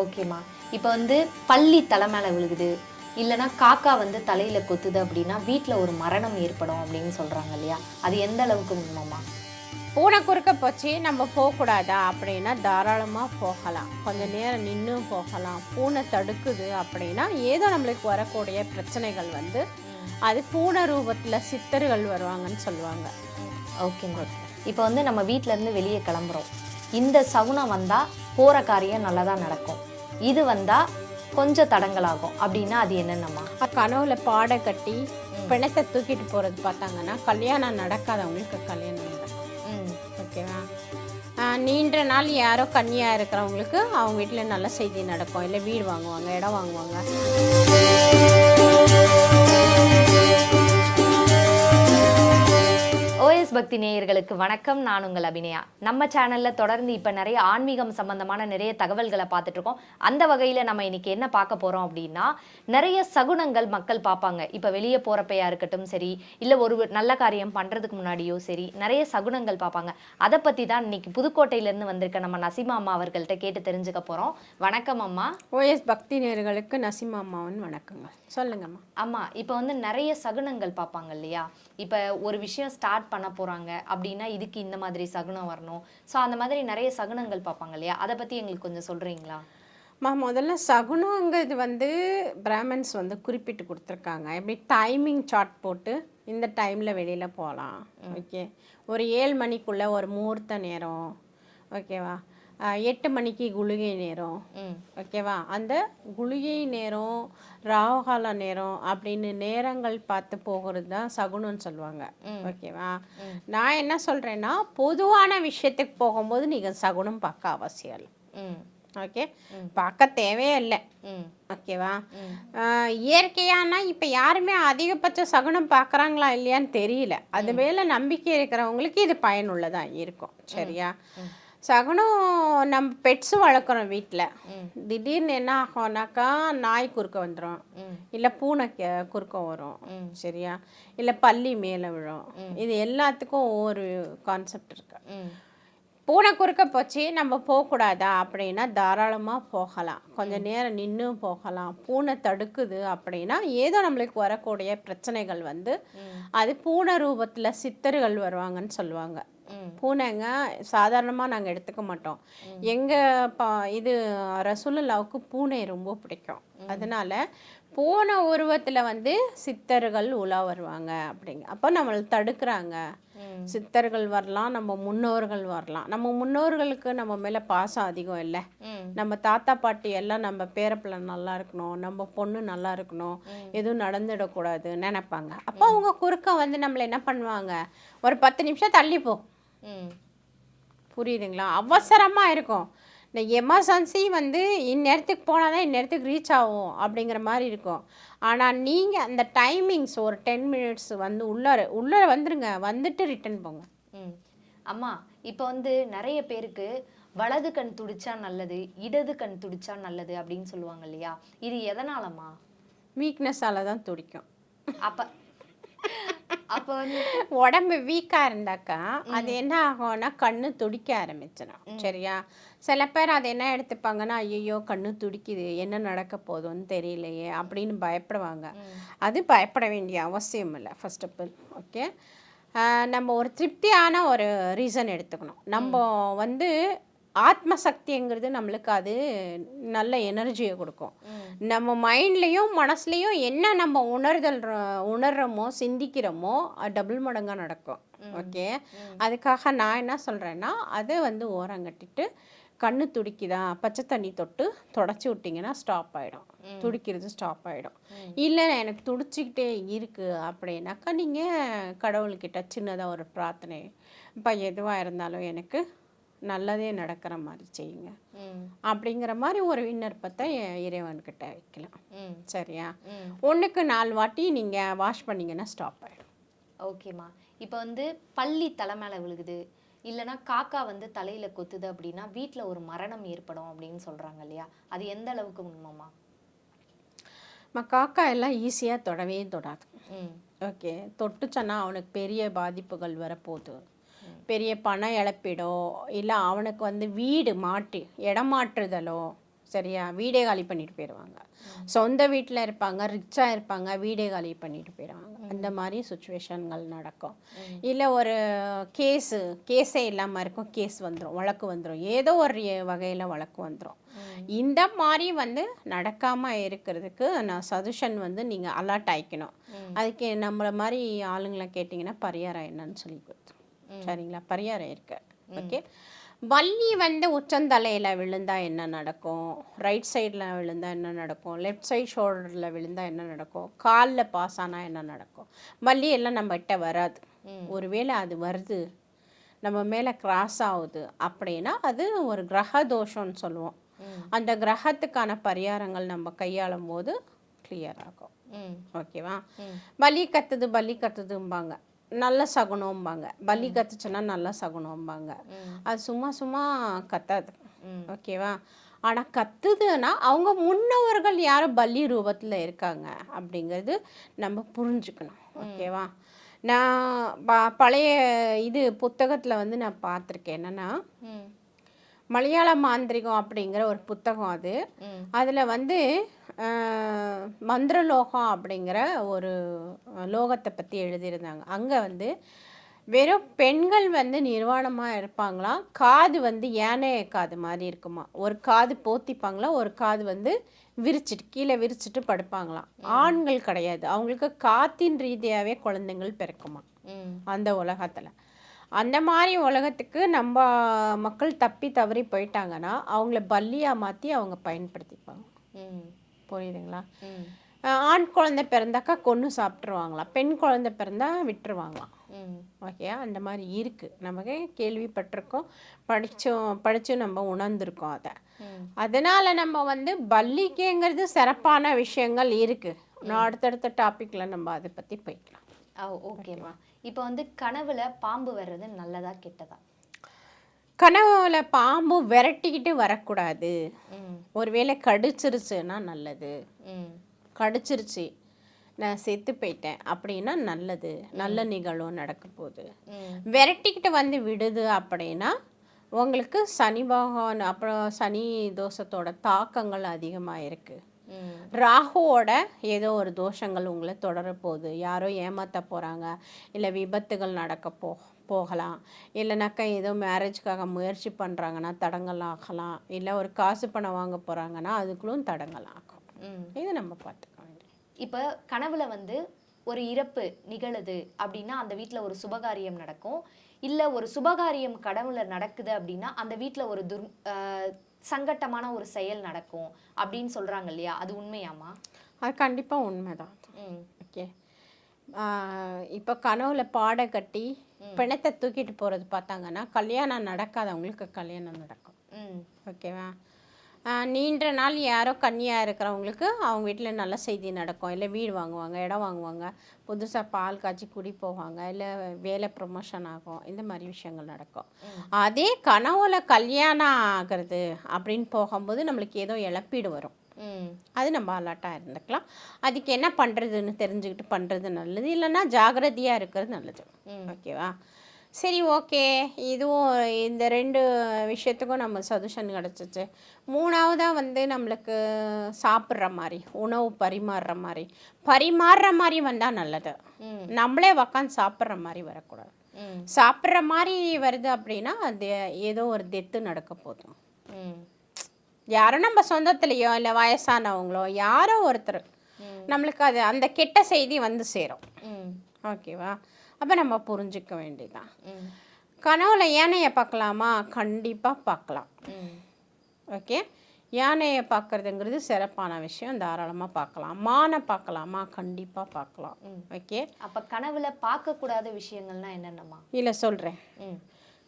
ஓகேம்மா இப்போ வந்து பள்ளி தலை மேலே விழுகுது. இல்லைன்னா காக்கா வந்து தலையில கொத்துது அப்படின்னா வீட்டில் ஒரு மரணம் ஏற்படும் அப்படின்னு சொல்றாங்க இல்லையா? அது எந்த அளவுக்கு உண்மைமா பூனை குறுக்க போச்சு நம்ம போகக்கூடாதா? அப்படின்னா தாராளமாக போகலாம். கொஞ்சம் நேரம் நின்றும் போகலாம். பூனை தடுக்குது அப்படின்னா ஏதோ நம்மளுக்கு வரக்கூடிய பிரச்சனைகள் வந்து அது பூனை ரூபத்தில் சித்தர்கள் வருவாங்கன்னு சொல்லுவாங்க. ஓகேங்க இப்போ வந்து நம்ம வீட்ல இருந்து வெளியே கிளம்புறோம். இந்த சகுனம் வந்தா போற காரியம் நல்லதா நடக்கும். இது வந்தா கொஞ்சம் தடங்கலாகும். அப்படின்னா அது என்னென்னம்மா? கனவுல பாடை கட்டி பிணத்தை தூக்கிட்டு போகிறது பார்த்தாங்கன்னா கல்யாணம் நடக்காதவங்களுக்கு கல்யாணம் நடக்கும். ம். ஓகேவா நீண்ட நாள் யாரோ கன்னியாக இருக்கிறவங்களுக்கு அவங்க வீட்டில் நல்ல செய்தி நடக்கும். இல்லை வீடு வாங்குவாங்க இடம் வாங்குவாங்க. ஓஎஸ் பக்தி நேயர்களுக்கு வணக்கம். நான் உங்கள் அபிநயா. நம்ம சேனல்ல தொடர்ந்து இப்போ நிறைய ஆன்மீகம் சம்பந்தமான நிறைய தகவல்களை பார்த்துட்டு இருக்கோம். அந்த வகையில் நம்ம இன்னைக்கு என்ன பார்க்க போறோம் அப்படின்னா நிறைய சகுனங்கள் மக்கள் பார்ப்பாங்க. இப்போ வெளியே போறப்பையா இருக்கட்டும் சரி இல்லை ஒரு நல்ல காரியம் பண்றதுக்கு முன்னாடியோ சரி நிறைய சகுனங்கள் பார்ப்பாங்க. அதை பத்தி தான் இன்னைக்கு புதுக்கோட்டையிலேருந்து வந்திருக்க நம்ம நசிமா அம்மா அவர்கள்ட்ட கேட்டு தெரிஞ்சுக்க போறோம். வணக்கம் அம்மா. ஓஎஸ் பக்தி நேர்களுக்கு நசிமா அம்மாவின் வணக்கங்க சொல்லுங்கம்மா. அம்மா இப்போ வந்து நிறைய சகுனங்கள் பார்ப்பாங்க இல்லையா? இப்போ ஒரு விஷயம் ஸ்டார்ட் பண்ண போறாங்க அப்படின்னா இதுக்கு இந்த மாதிரி சகுனம் வரணும். ஸோ அந்த மாதிரி நிறைய சகுனங்கள் பார்ப்பாங்க இல்லையா? அதை பத்தி எங்களுக்கு கொஞ்சம் சொல்றீங்களா? மா முதல்ல சகுனங்கிறது வந்து பிராமின்ஸ் வந்து குறிப்பிட்டு கொடுத்துருக்காங்க. எப்படி டைமிங் சார்ட் போட்டு இந்த டைமில் வெளியில் போகலாம். ஓகே ஒரு ஏழு மணிக்குள்ளே ஒரு முகூர்த்த நேரம். ஓகேவா எட்டு மணிக்கு குளிகை நேரம். ஓகேவா? அந்த குளிகை நேரம் ராகுகால நேரம் அப்படின்னு நேரங்கள் பார்த்து போகிறது தான் சகுனம்னு சொல்லுவாங்க. ஓகேவா? நான் என்ன சொல்கிறேன்னா பொதுவான விஷயத்துக்கு போகும்போது நீங்கள் சகுனம் பார்க்க அவசியம் இல்லை. ஓகே? பார்க்க தேவையே இல்லை ம். ஓகேவா இயற்கையானா இப்போ யாருமே அதிகபட்ச சகுனம் பார்க்குறாங்களா இல்லையான்னு தெரியல. அது மேலே நம்பிக்கை இருக்கிறவங்களுக்கு இது பயனுள்ளதாக இருக்கும். சரியா? சகுனம் நம்ம பெட்ஸு வளர்க்குறோம் வீட்டில். திடீர்னு என்ன ஆகும்னாக்கா நாய் குறுக்க வந்துடும் இல்லை பூனை குறுக்க வரும். சரியா? இல்லை பல்லி மேலே விழும். இது எல்லாத்துக்கும் ஒவ்வொரு கான்செப்ட் இருக்கு. ம். பூனை குறுக்க போச்சு நம்ம போகக்கூடாதா? அப்படின்னா தாராளமாக போகலாம். கொஞ்சம் நேரம் நின்றும் போகலாம். பூனை தடுக்குது அப்படின்னா ஏதோ நம்மளுக்கு வரக்கூடிய பிரச்சனைகள் வந்து அது பூனை ரூபத்தில் சித்தர்கள் வருவாங்கன்னு சொல்லுவாங்க. பூனைங்க சாதாரணமாக நாங்கள் எடுத்துக்க மாட்டோம். எங்கள் பா இது ரசூலுல்லாவுக்கு பூனை ரொம்ப பிடிக்கும். அதனால பூனை உருவத்தில் வந்து சித்தர்கள் உலா வருவாங்க அப்படிங்க. அப்போ நம்மளை தடுக்கிறாங்க. சித்தர்கள் வரலாம் நம்ம முன்னோர்கள் வரலாம். நம்ம முன்னோர்களுக்கு நம்ம மேலே பாசம் அதிகம் இல்லை. நம்ம தாத்தா பாட்டி எல்லாம் நம்ம பேரப்பிள்ளை நல்லா இருக்கணும் நம்ம பொண்ணு நல்லா இருக்கணும். எதுவும் நடந்துடக்கூடாது நினைப்பாங்க. அப்போ அவங்க குறுக்க வந்து நம்மளை என்ன பண்ணுவாங்க? ஒரு பத்து நிமிஷம் தள்ளி போ ம். புரியுதுங்களா? அவசரமாக இருக்கும். இந்த எமர்ஜென்சி வந்து இந்நேரத்துக்கு போனால் தான் இந்நேரத்துக்கு ரீச் ஆகும் அப்படிங்கிற மாதிரி இருக்கும். ஆனால் நீங்கள் அந்த டைமிங்ஸ் ஒரு டென் மினிட்ஸ் வந்து உள்ளார உள்ளே வந்துருங்க. வந்துட்டு ரிட்டர்ன் போங்க. ம். அம்மா இப்போ வந்து நிறைய பேருக்கு வலது கண் துடிச்சா நல்லது இடது கண் துடிச்சா நல்லது அப்படின்னு சொல்லுவாங்க இல்லையா? இது எதனாலம்மா? வீக்னஸால் தான் துடிக்கும். அப்ப அப்ப வந்து உடம்பு வீக்காக இருந்தாக்கா அது என்ன ஆகும்னா கண்ணு துடிக்க ஆரம்பிச்சிடும். சரியா? சில பேர் அதை என்ன எடுத்துப்பாங்கன்னா ஐயோ கண்ணு துடிக்குது என்ன நடக்க போகுதுன்னு தெரியலையே அப்படின்னு பயப்படுவாங்க. அது பயப்பட வேண்டிய அவசியம் இல்லை ஃபர்ஸ்ட் ஆஃப் ஆல் ஓகே நம்ம ஒரு திருப்தியான ஒரு ரீசன் எடுத்துக்கணும். நம்ம வந்து ஆத்ம சக்திங்கிறது நம்மளுக்கு அது நல்ல எனர்ஜியை கொடுக்கும். நம்ம மைண்ட்லேயும் மனசுலேயும் என்ன நம்ம உணர்தல் உணர்றோமோ சிந்திக்கிறோமோ டபுள் மடங்காக நடக்கும். ஓகே அதுக்காக நான் என்ன சொல்கிறேன்னா அதை வந்து ஓரங்கட்டிட்டு கண்ணு துடிக்குதா? பச்சை தண்ணி தொட்டு தொடச்சி விட்டிங்கன்னா ஸ்டாப் ஆகிடும் துடிக்கிறது ஸ்டாப் ஆகிடும் இல்லை எனக்கு துடிச்சிக்கிட்டே இருக்குது அப்படின்னாக்கா நீங்கள் கடவுள்கிட்ட சின்னதாக ஒரு பிரார்த்தனை இப்போ எதுவாக இருந்தாலும் எனக்கு நல்லதே நடக்கிற மாதிரி செய்யுங்க. அப்படிங்கிற மாதிரி ஒரு விண்ணப்பத்தை இறைவன்கிட்ட வைக்கலாம். ம். சரியா? ஒன்றுக்கு நாலு வாட்டி நீங்கள் வாஷ் பண்ணீங்கன்னா ஸ்டாப் ஆகிடும் ஓகேம்மா. இப்போ வந்து பள்ளி தலை மேலே விழுகுது. இல்லைன்னா காக்கா வந்து தலையில கொத்துது அப்படின்னா வீட்டில் ஒரு மரணம் ஏற்படும் அப்படின்னு சொல்றாங்க இல்லையா? அது எந்த அளவுக்கு உண்மைமா காக்கா எல்லாம் ஈஸியாக தொடவே தொடாது. ம். ஓகே. தொட்டுச்சன்னா அவனுக்கு பெரிய பாதிப்புகள் வரப்போகுது. பெரிய பண இழப்பீடோ இல்லை அவனுக்கு வந்து வீடு மாற்றி இடம் மாற்றுதலோ சரியா? வீடே காலி பண்ணிட்டு போயிடுவாங்க சொந்த வீட்டில் இருப்பாங்க ரிச்சாக இருப்பாங்க வீடே காலி பண்ணிட்டு போயிடுவாங்க அந்த மாதிரி சுச்சுவேஷன்கள் நடக்கும். இல்லை ஒரு கேஸு கேஸே இல்லாமல் இருக்கும். கேஸ் வந்துடும் வழக்கு வந்துடும் ஏதோ ஒரு வகையில் வழக்கு வந்துடும் இந்த மாதிரி வந்து நடக்காமல் இருக்கிறதுக்கு நான் சஜஷன் வந்து நீங்கள் அலர்ட் ஆயிக்கணும். அதுக்கு நம்மளை மாதிரி ஆளுங்களை கேட்டிங்கன்னா பரிகாரம் என்னன்னு சொல்லி கொடுத்துரும் சரிங்களா? பரிகாரம் இருக்கு. ஓகே. வள்ளி வந்து உச்சந்தலையில் விழுந்தா என்ன நடக்கும்? ரைட் சைடில் விழுந்தா என்ன நடக்கும்? லெஃப்ட் சைட் ஷோல்டரில் விழுந்தா என்ன நடக்கும்? காலில் பாஸ் ஆனால் என்ன நடக்கும்? வள்ளி எல்லாம் நம்மகிட்ட வராது. ஒருவேளை அது வருது நம்ம மேலே கிராஸ் ஆகுது அப்படின்னா அது ஒரு கிரக தோஷம்னு சொல்லுவோம். அந்த கிரகத்துக்கான பரிகாரங்கள் நம்ம கையாளும் போது கிளியர் ஆகும் ஓகேவா? பலி கத்துது பலி கத்துதும்பாங்க. நல்ல சகுனம்பாங்க. பலி கத்துச்சுன்னா நல்ல சகுனம்பாங்க. அது சும்மா சும்மா கத்தாது. ஓகேவா? ஆனால் கத்துதுன்னா அவங்க முன்னவர்கள் யாரும் பலி ரூபத்தில் இருக்காங்க அப்படிங்கிறது நம்ம புரிஞ்சுக்கணும். ஓகேவா? நான் ப- பழைய இது புத்தகத்தில் வந்து நான் பார்த்துருக்கேன். என்னென்னா மலையாள மாந்திரிகம் அப்படிங்கிற ஒரு புத்தகம் அது. அதில் வந்து மந்திரலோகம் அப்படிங்கிற ஒரு லோகத்தை பற்றி எழுதியிருந்தாங்க. அங்கே வந்து வெறும் பெண்கள் வந்து நிர்வாணமாக இருப்பாங்களாம் காது வந்து யானை காது மாதிரி இருக்குமா? ஒரு காது போத்திப்பாங்களாம் ஒரு காது வந்து விரிச்சிட்டு கீழே விரிச்சிட்டு படுப்பாங்களாம் ஆண்கள் கிடையாது. அவங்களுக்கு காத்தின் ரீதியாகவே குழந்தைங்கள் பிறக்குமா? அந்த உலகத்தில். அந்த மாதிரி உலகத்துக்கு நம்ம மக்கள் தப்பி தவறி போயிட்டாங்கன்னா அவங்கள பல்லியாக மாற்றி அவங்க பயன்படுத்திப்பாங்க புரியுதுங்களா? ஆண் குழந்தை பிறந்தாக்கா கொன்று சாப்பிட்ருவாங்களாம் பெண் குழந்தை பிறந்தா விட்டுருவாங்களாம். ஓகே அந்த மாதிரி இருக்குது நமக்கு கேள்விப்பட்டிருக்கோம். படித்தோம் படித்தும் நம்ம உணர்ந்திருக்கோம் அதை. அதனால் நம்ம வந்து பல்லிக்கைங்கிறது சிறப்பான விஷயங்கள் இருக்குது நான் அடுத்தடுத்த டாப்பிக்கில் நம்ம அதை பற்றி போய்க்கலாம். ஓகேம்மா. இப்போ வந்து கனவுல பாம்பு வர்றது நல்லதா கெட்டதா? கனவுல பாம்பு விரட்டிக்கிட்டு வரக்கூடாது. ஒருவேளை கடிச்சிருச்சுன்னா நல்லது. கடிச்சிருச்சு நான் செத்து போயிட்டேன் அப்படின்னா நல்லது. நல்ல நிகழ்வும் நடக்க போகுது. விரட்டிக்கிட்டு வந்து விடுது அப்படின்னா உங்களுக்கு சனி பகவான் அப்புறம் சனி தோஷத்தோட தாக்கங்கள் அதிகமாக இருக்குது ராகுவோட ஏதோ ஒரு தோஷங்கள் உங்களை தொடர போகுது யாரோ ஏமாத்த போகிறாங்க இல்லை விபத்துகள் நடக்க போ போகலாம். இல்லைனாக்கா ஏதோ மேரேஜ்க்காக முயற்சி பண்ணுறாங்கன்னா தடங்கள் ஆகலாம். இல்லை ஒரு காசு பணம் வாங்க போகிறாங்கன்னா அதுக்குள்ளும் தடங்கள் ஆகும். இது நம்ம பார்த்துக்க வேண்டியது. இப்போ கனவுல வந்து ஒரு இறப்பு நிகழுது அப்படின்னா அந்த வீட்டில் ஒரு சுபகாரியம் நடக்கும். இல்லை ஒரு சுபகாரியம் கடவுள நடக்குது அப்படின்னா அந்த வீட்டில் ஒரு துர் சங்கட்டமான ஒரு செயல் நடக்கும் அப்படின்னு சொல்றாங்க இல்லையா? அது உண்மையாமா அது கண்டிப்பாக உண்மைதான். ஓகே. இப்போ கனவுல பாடை கட்டி பிணத்தை தூக்கிட்டு போகிறது பார்த்தாங்கன்னா கல்யாணம் நடக்காதவங்களுக்கு கல்யாணம் நடக்கும். ஓகேவா? நீண்ட நாள் யாரோ கன்னியாக இருக்கிறவங்களுக்கு அவங்க வீட்டில் நல்ல செய்தி நடக்கும். இல்லை வீடு வாங்குவாங்க இடம் வாங்குவாங்க புதுசாக பால் காய்ச்சி குடி போவாங்க இல்லை வேலை ப்ரொமோஷன் ஆகும். இந்த மாதிரி விஷயங்கள் நடக்கும். அதே கனவுல கல்யாணம் ஆகிறது அப்படின்னு போகும்போது நம்மளுக்கு ஏதோ இழப்பீடு வரும். அது நம்ம அலர்ட்டாக இருந்துக்கலாம். அதுக்கு என்ன பண்ணுறதுன்னு தெரிஞ்சுக்கிட்டு பண்ணுறது நல்லது. இல்லைன்னா ஜாகிரதையாக இருக்கிறது நல்லது. ஓகேவா? சரி ஓகே. இதுவும் இந்த ரெண்டு விஷயத்துக்கும் நம்ம சஜஷன் கிடச்சிச்சு. மூணாவதாக வந்து நம்மளுக்கு சாப்பிட்ற மாதிரி உணவு பரிமாறுற மாதிரி. பரிமாறுற மாதிரி வந்தால் நல்லது. நம்மளே உக்காந்து சாப்பிட்ற மாதிரி வரக்கூடாது. சாப்பிட்ற மாதிரி வருது அப்படின்னா அது ஏதோ ஒரு டெத்து நடக்க போதும் யாரோ நம்ம சொந்தத்துலேயோ இல்லை வயசானவங்களோ யாரோ ஒருத்தர். நம்மளுக்கு அது அந்த கெட்ட செய்தி வந்து சேரும். ஓகேவா? அப்போ நம்ம புரிஞ்சுக்க வேண்டியதான் கனவுல யானையை பார்க்கலாமா? கண்டிப்பாக பார்க்கலாம். ஓகே? யானையை பார்க்கறதுங்கிறது சிறப்பான விஷயம். தாராளமாக பார்க்கலாம். மானை பார்க்கலாமா? கண்டிப்பாக பார்க்கலாம். ஓகே? அப்ப கனவுல பார்க்கக்கூடாத விஷயங்கள்னா என்னென்னமா இல்லை சொல்கிறேன்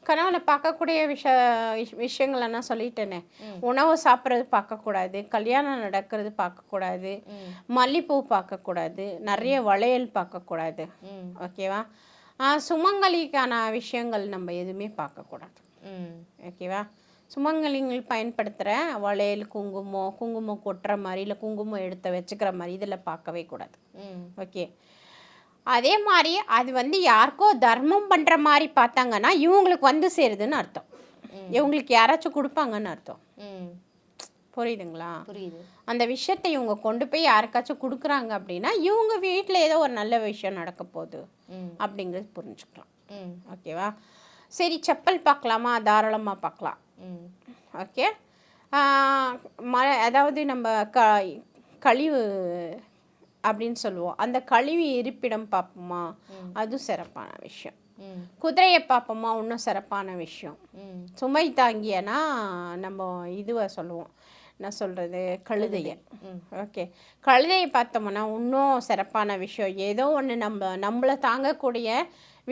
கனவுல பார்க்கக்கூடிய விஷ விஷ- விஷயங்கள் என்ன சொல்லிட்டேனே. உணவு சாப்பிட்றது பார்க்கக்கூடாது கல்யாணம் நடக்கிறது பார்க்கக்கூடாது மல்லிப்பூ பார்க்கக்கூடாது நிறைய வளையல் பார்க்கக்கூடாது. ஓகேவா? சுமங்கலிக்கான விஷயங்கள் நம்ம எதுவுமே பார்க்கக்கூடாது. ஓகேவா? சுமங்கலிங்கள் பயன்படுத்துகிற வளையல் குங்குமம் குங்குமம் கொட்டுற மாதிரி இல்லை குங்குமம் எடுத்து வச்சுக்கிற மாதிரி இதில் பார்க்கவே கூடாது. ஓகே. அதே மாதிரி அது வந்து யாருக்கோ தர்மம் பண்ணுற மாதிரி பார்த்தாங்கன்னா இவங்களுக்கு வந்து சேருதுன்னு அர்த்தம். இவங்களுக்கு யாராச்சும் கொடுப்பாங்கன்னு அர்த்தம். ம். புரியுதுங்களா? புரியுது. அந்த விஷயத்தை இவங்க கொண்டு போய் யாருக்காச்சும் கொடுக்குறாங்க அப்படின்னா இவங்க வீட்டில் ஏதோ ஒரு நல்ல விஷயம் நடக்க போகுது ம். அப்படிங்கிறது புரிஞ்சுக்கலாம். ம். ஓகேவா? சரி செப்பல் பார்க்கலாமா? தாராளமாக பார்க்கலாம். ம். ஓகே. மழை அதாவது நம்ம க கழிவு அப்படின்னு சொல்லுவோம். அந்த கழிவு இருப்பிடம் பார்ப்போமா அதுவும் சிறப்பான விஷயம். குதிரையை பார்ப்போமா இன்னும் சிறப்பான விஷயம். சுமை தாங்கியனா நம்ம இதுவை சொல்லுவோம். என்ன சொல்கிறது கழுதையை. ஓகே. கழுதையை பார்த்தோம்னா இன்னும் சிறப்பான விஷயம். ஏதோ ஒன்று நம்ம நம்மளை தாங்கக்கூடிய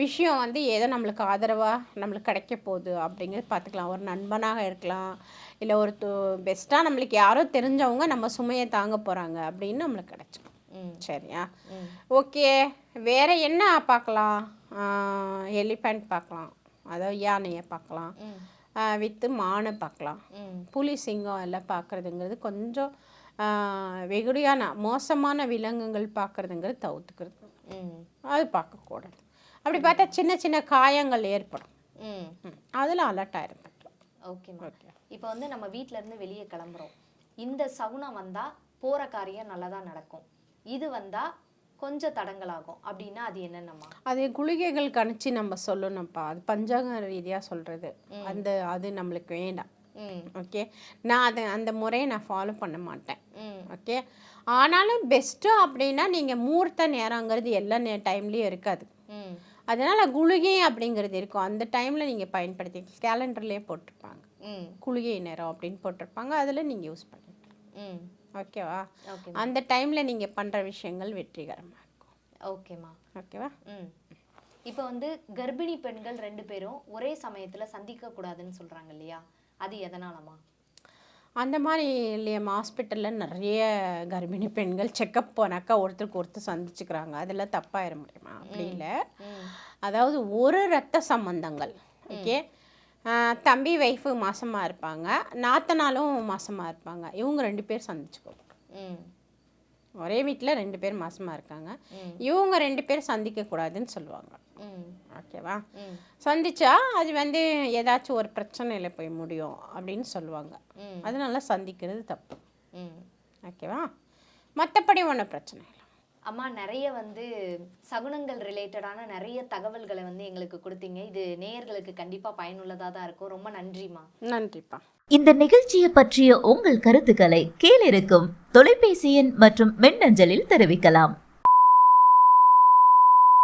விஷயம் வந்து ஏதோ நம்மளுக்கு ஆதரவாக நம்மளுக்கு கிடைக்க போகுது அப்படிங்கிறது பார்த்துக்கலாம். ஒரு நண்பனாக இருக்கலாம். இல்லை ஒரு பெஸ்ட்டாக நம்மளுக்கு யாரோ தெரிஞ்சவங்க நம்ம சுமையை தாங்க போகிறாங்க அப்படின்னு நம்மளுக்கு கிடைச்சிடும். சரியா? ஓகே. வேற என்ன பார்க்கலாம்? எலிஃபண்ட் பார்க்கலாம். அதாவது யானையை பார்க்கலாம். வித்து மானை பார்க்கலாம். புலி சிங்கம் எல்லாம் பார்க்குறதுங்கிறது கொஞ்சம் வெகுடியான மோசமான விலங்குகள் பார்க்குறதுங்கிறது தவிர்த்துக்கிறது. ம். அது பார்க்கக்கூடாது. அப்படி பார்த்தா சின்ன சின்ன காயங்கள் ஏற்படும். அதில் அலர்ட்டாக இருந்துக்கலாம். ஓகேம்மா ஓகே. இப்போ வந்து நம்ம வீட்ல இருந்து வெளியே கிளம்புறோம். இந்த சகுனம் வந்தா போற காரியம் நல்லதா நடக்கும். இது வந்தா கொஞ்சம் தடங்கலாகும் அப்படின்னா அது என்னென்னம்மா? அது குளிகைகள் கணிச்சு நம்ம சொல்லணும்ப்பா. அது பஞ்சாங்க ரீதியாக சொல்கிறது அந்த அது நம்மளுக்கு வேண்டாம். ஓகே? நான் அதை அந்த முறையை நான் ஃபாலோ பண்ண மாட்டேன். ஓகே? ஆனாலும் பெஸ்ட்டு அப்படின்னா நீங்கள் மூர்த்த நேரங்கிறது எல்லா நே டைம்லேயும் இருக்காது. அதனால் குளிகை அப்படிங்கிறது இருக்கும். அந்த டைமில் நீங்கள் பயன்படுத்தி கேலண்டர்லேயே போட்டிருப்பாங்க. குளிகை நேரம் அப்படின்னு போட்டிருப்பாங்க. அதில் நீங்கள் யூஸ் பண்ணிக்கலாம். ம். ஓகேவா? ஓகே அந்த டைமில் நீங்கள் பண்ணுற விஷயங்கள் வெற்றிகரமாக இருக்கும். ஓகேம்மா ஓகேவா? ம். இப்போ வந்து கர்ப்பிணி பெண்கள் ரெண்டு பேரும் ஒரே சமயத்துல சந்திக்க கூடாதுன்னு சொல்றாங்க இல்லையா? அது எதனாலமா அந்த மாதிரி இல்லையா ஹாஸ்பிட்டலில் நிறைய கர்ப்பிணி பெண்கள் செக்கப் போனாக்கா ஒருத்தருக்கு ஒருத்தர் சந்திச்சுக்கிறாங்க. அதெல்லாம் தப்பாயிட முடியுமா அப்படி இல்லை. அதாவது ஒரு ரத்த சம்பந்தங்கள். ஓகே? தம்பி ஒய்ஃபு மாசமாக இருப்பாங்க. நாத்தனாலும் மாசமாக இருப்பாங்க. இவங்க ரெண்டு பேர் சந்திச்சுக்கோ ம். ஒரே வீட்டில் ரெண்டு பேர் மாசமாக இருக்காங்க. இவங்க ரெண்டு பேர் சந்திக்கக்கூடாதுன்னு சொல்லுவாங்க. ஓகேவா? சந்திச்சா அது வந்து ஏதாச்சும் ஒரு பிரச்சனையில் போய் முடியும் அப்படின்னு சொல்லுவாங்க. அதனால சந்திக்கிறது தப்பு. ஓகேவா? மற்றபடி ஒன்றும் பிரச்சனை அம்மா நிறைய வந்து சகுனங்கள் ரிலேட்டடான நிறைய தகவல்களை வந்து எங்களுக்கு கொடுத்தீங்க. இது நேயர்களுக்கு கண்டிப்பா பயனுள்ளதா தான் இருக்கும். ரொம்ப நன்றிம்மா. நன்றிப்பா. இந்த நிகழ்ச்சியை பற்றிய உங்கள் கருத்துக்களை கீழிருக்கும் தொலைபேசி எண் மற்றும் மின்னஞ்சலில் தெரிவிக்கலாம்.